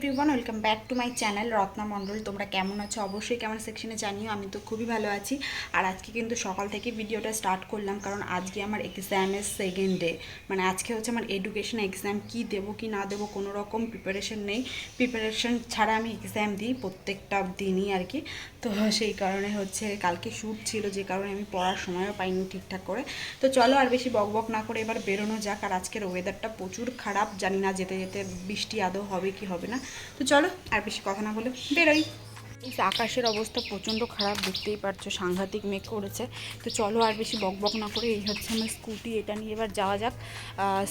Everyone welcome back to my channel Ratna Mondal তোমরা কেমন আছো? অবশ্যই কেমন সেকশনে জানিও, আমি তো খুবই ভালো আছি। আর আজকে কিন্তু সকাল থেকে ভিডিওটা স্টার্ট করলাম, কারণ আজকে আমার এক্সামের সেকেন্ড ডে মানে আজকে হচ্ছে আমার এডুকেশন এক্সাম কি দেবো, কি না দেবো, কোনো রকম প্রিপারেশন নেই। প্রিপারেশন ছাড়া আমি এক্সাম দিই প্রত্যেকটা দিনই আর কি। তো সেই কারণে হচ্ছে কালকে শ্যুট ছিল, যে কারণে আমি পড়ার সময়ও পাইনি ঠিকঠাক করে। তো চলো আর বেশি বক বক না করে এবার বেরোনো যাক। আর আজকের ওয়েদারটা প্রচুর খারাপ। জানি না যেতে যেতে বৃষ্টি আদৌ হবে কি হবে না। তো চলো, আর বেশি কথা না বলে বেরোই। আকাশের অবস্থা প্রচণ্ড খারাপ, দেখতেই পারছ সাংঘাতিক মেঘ করেছে। তো চলো আর বেশি বক বক না করে, এই হচ্ছে আমার স্কুটি, এটা নিয়ে এবার যাওয়া যাক।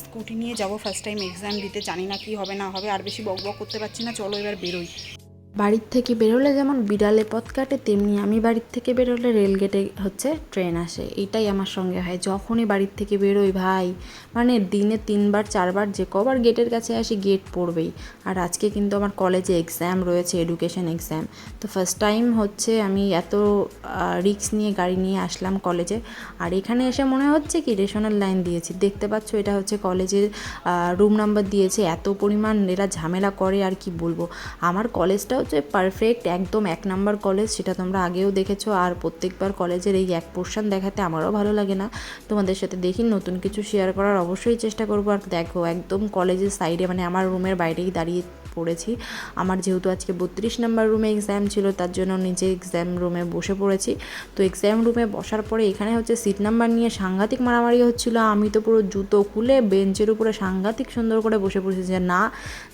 স্কুটি নিয়ে যাব ফার্স্ট টাইম এক্সাম দিতে, জানি না কি হবে না হবে, আর বেশি বক বক করতে পারছি না, চলো এবার বেরোই। বাড়ির থেকে বেরোলে যেমন বিড়ালে পথ কাটে, তেমনি আমি বাড়ির থেকে বেরোলে রেলগেটে হচ্ছে ট্রেন আসে। এটাই আমার সঙ্গে হয়। যখনই বাড়ির থেকে বেরোই, ভাই মানে দিনে তিনবার, চারবার, যে কবার গেটের কাছে আসি, গেট পড়বেই। আর আজকে কিন্তু আমার কলেজে এক্সাম রয়েছে এডুকেশন এক্সাম তো ফার্স্ট টাইম হচ্ছে আমি এত রিক্স নিয়ে গাড়ি নিয়ে আসলাম কলেজে। আর এখানে এসে মনে হচ্ছে কি, রেশনের লাইন দিয়েছি। দেখতে পাচ্ছ, এটা হচ্ছে কলেজের রুম নাম্বার দিয়েছে। এত পরিমাণ এরা ঝামেলা করে, আর কি বলব? আমার কলেজটা হচ্ছে পারফেক্ট একদম এক নাম্বার কলেজ সেটা তোমরা আগেও দেখেছ। আর প্রত্যেকবার কলেজের এই এক পোর্শন দেখাতে আমারও ভালো লাগে না। তোমাদের সাথে দেখি, নতুন কিছু শেয়ার করার অবশ্যই চেষ্টা করব। আর দেখো, একদম কলেজের সাইডে মানে আমার রুমের বাইরেই দাঁড়িয়ে পড়েছি। আমার যেহেতু আজকে বত্রিশ নাম্বার রুমে এক্সাম ছিল, তার জন্য নিজে এক্সাম রুমে বসে পড়েছি। তো এক্সাম রুমে বসার পরে এখানে হচ্ছে সিট নাম্বার নিয়ে সাংঘাতিক মারামারি হচ্ছিল। আমি তো পুরো জুতো খুলে বেঞ্চের উপরে সাংঘাতিক সুন্দর করে বসে পড়েছি যে, না,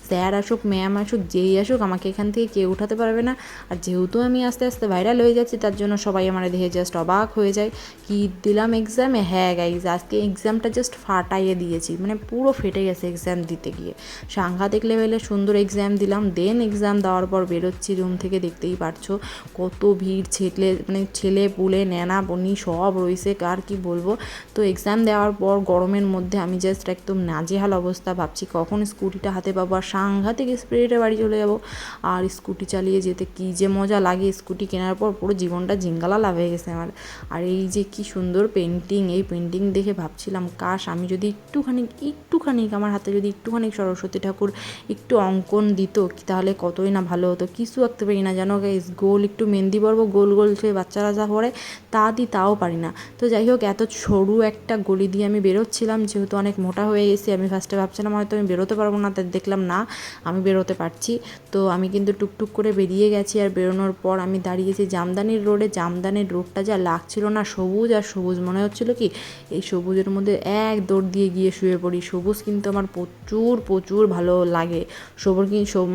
স্যার আসুক ম্যাম আসুক, যেই আসুক, আমাকে এখান থেকে কেউ উঠাতে পারবে না। আর যেহেতু আমি আস্তে আস্তে ভাইরাল হয়ে যাচ্ছি, তার জন্য সবাই আমার দেখে জাস্ট অবাক হয়ে যায়। কি দিলাম এক্সামে হ্যাঁ গাইজ আজকে এক্সামটা জাস্ট ফাটাইয়ে দিয়েছি। মানে পুরো ফেটে গেছে এক্সাম দিতে গিয়ে। সাংঘাতিক লেভেলে সুন্দর এক্সাম দিলাম দেন এক্সাম দেওয়ার পর বেরোচ্ছি রুম থেকে, দেখতেই পারছ। কত ভিড়, ছেলে মানে ছেলে, পুলে নেনা বনি সব রয়েছে, কার কি বলব? তো এক্সাম দেওয়ার পর গরমের মধ্যে আমি জাস্ট একদম নাজেহাল অবস্থা। ভাবছি কখন স্কুটিটা হাতে পাবো? আর সাংঘাতিক স্পিরিটে বাড়ি চলে যাব। আর স্কুটি চালিয়ে যেতে কী যে মজা লাগে স্কুটি কেনার পর পুরো জীবনটা জিঙ্গালা লাভ হয়ে গেছে আমার। আর এই যে কি সুন্দর পেন্টিং এই পেন্টিং দেখে ভাবছিলাম, কাশ, আমি যদি একটুখানি একটুখানি আমার হাতে যদি একটুখানি সরস্বতী ঠাকুর একটু অঙ্কন দিত তাহলে কতই না ভালো হতো? কিছু আঁকতে পারি না, জানো গাইস গোল, একটু মেহেন্দি পরবো, গোল গোল সে বাচ্চারা যা পড়ে তা দিই তাও পারি না। তো যাই হোক, এত সরু একটা গলি দিয়ে আমি বেরোচ্ছিলাম, যেহেতু অনেক মোটা হয়ে গেছি, আমি ফার্স্টে ভাবছিলাম হয়তো আমি বেরোতে পারব না তাই দেখলাম না, আমি বেরোতে পারছি। তো আমি কিন্তু টুকটুক করে বেরিয়ে গেছি আর বেরোনোর পর আমি দাঁড়িয়েছি জামদানির রোডে। জামদানির রোডটা যা লাগছিল না সবুজ আর সবুজ, মনে হচ্ছিল কি এই সবুজের মধ্যে এক দৌড় দিয়ে গিয়ে শুয়ে পড়ি। সবুজ কিন্তু আমার প্রচুর প্রচুর ভালো লাগে। সবুজ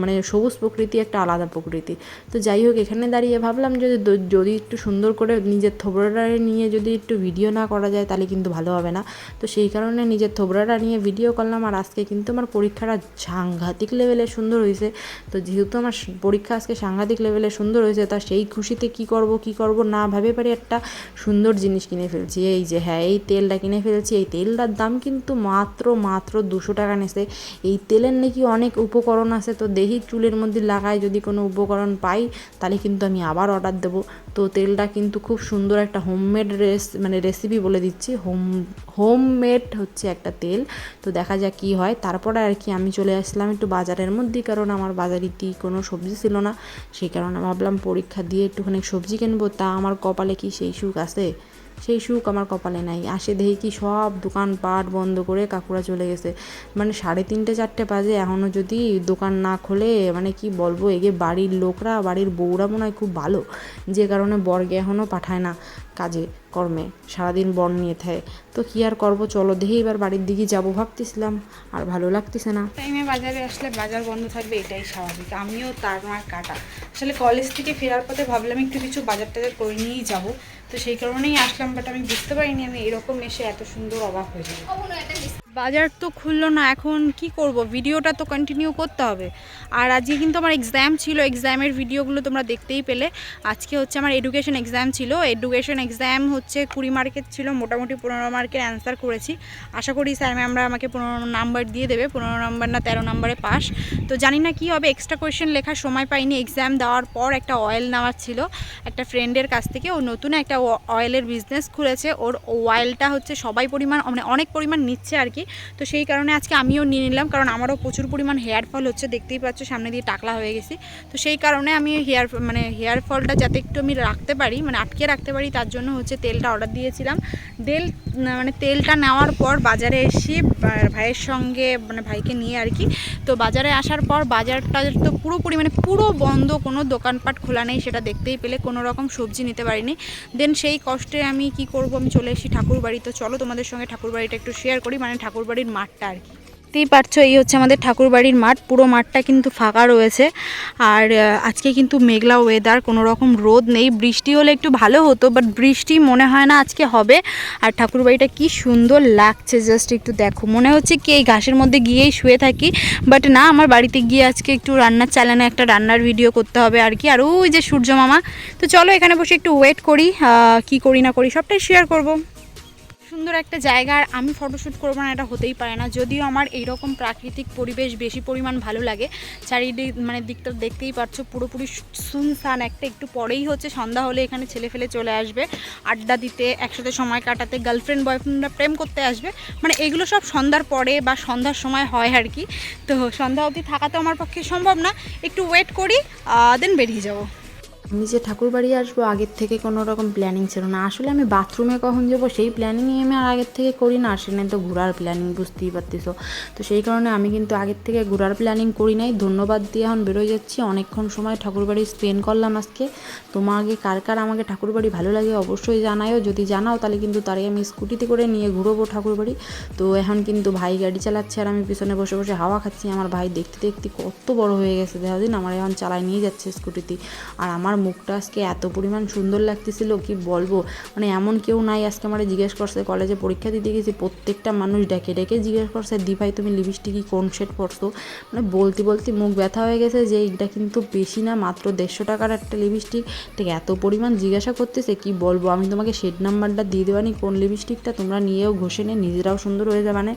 মানে সবুজ প্রকৃতি একটা আলাদা প্রকৃতি। তো যাই হোক, এখানে দাঁড়িয়ে ভাবলাম যদি যদি একটু সুন্দর করে নিজের থোবড়াটা নিয়ে যদি একটু ভিডিও না করা যায় তাহলে কিন্তু ভালো হবে না। তো সেই কারণে নিজের থোবড়াটা নিয়ে ভিডিও করলাম আর আজকে কিন্তু আমার পরীক্ষাটা সাংঘাতিক লেভেলে সুন্দর হয়েছে তো যেহেতু আমার পরীক্ষা আজকে সাংঘাতিক লেভেলে সুন্দর হয়েছে, তা সেই খুশিতে কি করব কি করব না ভাবে পারি একটা সুন্দর জিনিস কিনে ফেলছি। এই যে হ্যাঁ এই তেলটা কিনে ফেলছি, এই তেলটার দাম কিন্তু মাত্র মাত্র দুশো টাকা নেছে। এই তেলের নাকি অনেক উপকরণ আছে, তো দেখি চুলের মধ্যে লাগাই যদি কোনো উপকরণ পাই, তাহলে কিন্তু আমি আবার অর্ডার দেবো। তো তেলটা কিন্তু খুব সুন্দর একটা হোমমেড রেস মানে রেসিপি বলে দিচ্ছি। হোম হোমমেড হচ্ছে একটা তেল। তো দেখা যাক কী হয়। তারপরে আর কি আমি চলে আসলাম একটু বাজারের মধ্যে, কারণ আমার বাজারিতে কোনো সবজি ছিল না। সেই কারণে ভাবলাম পরীক্ষা দিয়ে একটুখানি সবজি কিনবো। তা আমার কপালে কি সেই সুখ আছে? সেই সুখ আমার কপালে নাই। আসে দেখি কি সব দোকানপাট বন্ধ করে কাকুরা চলে গেছে। মানে সাড়ে তিনটে, চারটে বাজে এখনও যদি দোকান না খোলে মানে কি বলব এগে বাড়ির লোকরা, বাড়ির বউরা মনে হয় খুব ভালো। যে কারণে বর্গে এখনও পাঠায় না কাজে, কর্মে। সারাদিন বর নিয়ে থাকে। তো কী আর করব, চলো দেখি এবার বাড়ির দিকে যাব ভাবতেছিলাম, আর ভালো লাগতেছে না। টাইমে বাজারে আসলে বাজার বন্ধ থাকবে, এটাই স্বাভাবিক। আমিও তার মার কাটা। আসলে কলেজ থেকে ফেরার পথে ভাবলাম একটু কিছু বাজার টাজার করে নিয়েই যাব। তো সেই কারণেই আসলাম বাট আমি বুঝতে পারিনি আমি এরকম এসে এত সুন্দর অবাক হয়ে যাব। বাজার তো খুললো না, এখন কি করব? ভিডিওটা তো কন্টিনিউ করতে হবে। আর আজকে কিন্তু আমার এক্সাম ছিল এক্সামের ভিডিওগুলো তোমরা দেখতেই পেলে। আজকে হচ্ছে আমার এডুকেশন এক্সাম ছিল। এডুকেশন এক্সাম হচ্ছে কুড়ি মার্কের ছিল, মোটামুটি পনেরো মার্কের অ্যান্সার করেছি। আশা করি স্যার ম্যামরা আমাকে পনেরো নাম্বার দিয়ে দেবে। পনেরো নাম্বার না, তেরো নাম্বারে পাস তো জানি না কি হবে এক্সট্রা কোয়েশ্চেন লেখার সময় পাইনি। এক্সাম দেওয়ার পর একটা অয়েল নেওয়ার ছিল। একটা ফ্রেন্ডের কাছ থেকে ও নতুন একটা অয়েলের বিজনেস খুলেছে। ওর অয়েলটা হচ্ছে সবাই পরিমাণ মানে অনেক পরিমাণ নিচ্ছে আর কি। কি তো সেই কারণে আজকে আমিও নিয়ে নিলাম, কারণ আমারও প্রচুর পরিমাণ হেয়ার ফল হচ্ছে, দেখতেই পাচ্ছ, সামনে দিয়ে টাকলা হয়ে গেছি। তো সেই কারণে আমি হেয়ার মানে হেয়ার ফলটা যাতে একটু আমি রাখতে পারি মানে আটকে রাখতে পারি, তার জন্য হচ্ছে তেলটা অর্ডার দিয়েছিলাম। তেল মানে তেলটা নেওয়ার পর বাজারে এসে ভাইয়ের সঙ্গে মানে ভাইকে নিয়ে আর কি তো বাজারে আসার পর বাজারটা তো পুরোপুরি মানে পুরো বন্ধ, কোনো দোকানপাট খোলা নেই, সেটা দেখতেই পেলে, কোনো রকম সবজি নিতে পারিনি। দেন সেই কষ্টে আমি কি করব, আমি চলে এসেছি ঠাকুর বাড়ি তো চলো তোমাদের সঙ্গে ঠাকুর বাড়িটা একটু শেয়ার করি মানে ঠাকুর বাড়ির মাঠটা আর কি। দেখতেই পারছ, এই হচ্ছে আমাদের ঠাকুর বাড়ির মাঠ। পুরো মাঠটা কিন্তু ফাঁকা রয়েছে। আর আজকে কিন্তু মেঘলা ওয়েদার কোনো রকম রোদ নেই। বৃষ্টি হলে একটু ভালো হতো বাট বৃষ্টি মনে হয় না আজকে হবে। আর ঠাকুর বাড়িটা কি সুন্দর লাগছে জাস্ট একটু দেখো। মনে হচ্ছে কি এই ঘাসের মধ্যে গিয়েই শুয়ে থাকি। বাট না, আমার বাড়িতে গিয়ে আজকে একটু রান্নার চালানো, একটা রান্নার ভিডিও করতে হবে আর কি। আর ওই যে সূর্য মামা। তো চলো, এখানে বসে একটু ওয়েট করি কি করি না করি, সবটাই শেয়ার করব। সুন্দর একটা জায়গা আর আমি ফটোশ্যুট করব না, এটা হতেই পারে না। যদিও আমার এইরকম প্রাকৃতিক পরিবেশ বেশি পরিমাণ ভালো লাগে, চারিদিক মানে দিকটা দেখতেই পাচ্ছ, পুরোপুরি সুনসান। একটা একটু পরেই হচ্ছে সন্ধ্যা হলে এখানে ছেলে ফেলে চলে আসবে, আড্ডা দিতে, একসাথে সময় কাটাতে গার্লফ্রেন্ড বয়ফ্রেন্ডরা প্রেম করতে আসবে। মানে এগুলো সব সন্ধ্যার পরে বা সন্ধ্যার সময় হয় আর কি। তো সন্ধ্যা অবধি থাকা তো আমার পক্ষে সম্ভব না, একটু ওয়েট করি দেন বেরিয়ে যাব। যে ঠাকুর বাড়ি আসব, আগের থেকে কোনো রকম প্ল্যানিং ছিল না। আসলে আমি বাথরুমে কখন যাব সেই প্ল্যানিংই আমি আর আগের থেকে করি না। সেখানে তো ঘোরার প্ল্যানিং বুঝতেই পারতেছো। তো সেই কারণে আমি কিন্তু আগের থেকে ঘোরার প্ল্যানিং করি নাই। ধন্যবাদ দিয়ে এখন বেরোয় যাচ্ছি। অনেকক্ষণ সময় ঠাকুর বাড়ি স্পেন্ড করলাম আজকে। আগে কার কার আমাকে ঠাকুর বাড়ি ভালো লাগে অবশ্যই জানায়ও। যদি জানাও, তাহলে কিন্তু তারই আমি স্কুটিতে করে নিয়ে ঘুরবো ঠাকুর বাড়ি। তো এখন কিন্তু ভাই গাড়ি চালাচ্ছে আর আমি পিছনে বসে বসে হাওয়া খাচ্ছি। আমার ভাই দেখতে দেখতে কত বড় হয়ে গেছে। দেখা দিন আমার এখন চালায় নিয়ে যাচ্ছে স্কুটিতে। আর আমার মুখটা আজকে এত পরিমাণ সুন্দর লাগতেছিল, কি বলব? মানে এমন কেউ নাই আজকে আমার জিজ্ঞেস করছে, কলেজে পরীক্ষা দিতে গেছি, প্রত্যেকটা মানুষ ডেকে ডেকে জিজ্ঞেস করছে, দি ভাই, তুমি লিপস্টিকই কোন শেড পরছো? মানে বলতে বলতে মুখ ব্যথা হয়ে গেছে যে এটা কিন্তু বেশি না, মাত্র দেড়শো টাকার একটা লিপস্টিক ঠিক এত পরিমাণ জিজ্ঞাসা করতেছে, কি বলব? আমি তোমাকে শেড নাম্বারটা দিয়ে দেবানি কোন লিপস্টিকটা তোমরা নিয়েও ঘষে নিয়ে নিজেরাও সুন্দর হয়ে যাবে। মানে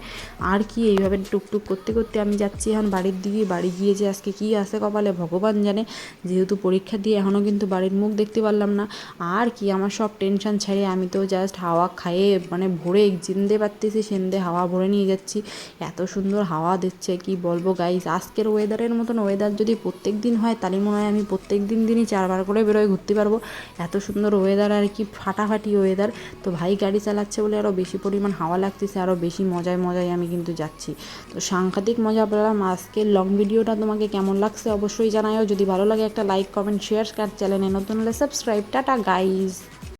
আর কি এইভাবে টুকটুক করতে করতে আমি যাচ্ছি এখন বাড়ির দিকে, বাড়ি গিয়ে যে আজকে কী আছে কপালে ভগবান জানে। যেহেতু পরীক্ষা দিয়ে এখনও কিন্তু বাড়ির মুখ দেখতে পারলাম না। আর কি, আমার সব টেনশন ছেড়ে আমি তো জাস্ট হাওয়া খাইয়ে মানে ভরে জিন্দে পারতেছি সেন্দে হাওয়া ভরে নিয়ে যাচ্ছি। এত সুন্দর হাওয়া দিচ্ছে, কি বলব গাইস আজকের ওয়েদারের মতন ওয়েদার যদি প্রত্যেক দিন হয়, তাহলে মনে হয় আমি প্রত্যেক দিন দিনই চারবার করে বেরোয় ঘুরতে পারব। এত সুন্দর ওয়েদার আর কি ফাটাফাটি ওয়েদার তো ভাই গাড়ি চালাচ্ছে বলে আরও বেশি পরিমাণ হাওয়া লাগতেছে আরও বেশি মজায় মজায় আমি কিন্তু যাচ্ছি। তো সাংঘাতিক মজা পেলাম। আজকের লং ভিডিওটা তোমাকে কেমন লাগছে অবশ্যই জানাও যদি ভালো লাগে একটা লাইক কমেন্ট শেয়ার চ্যানেলে নতুন হলে সাবস্ক্রাইব টাটা গাইজ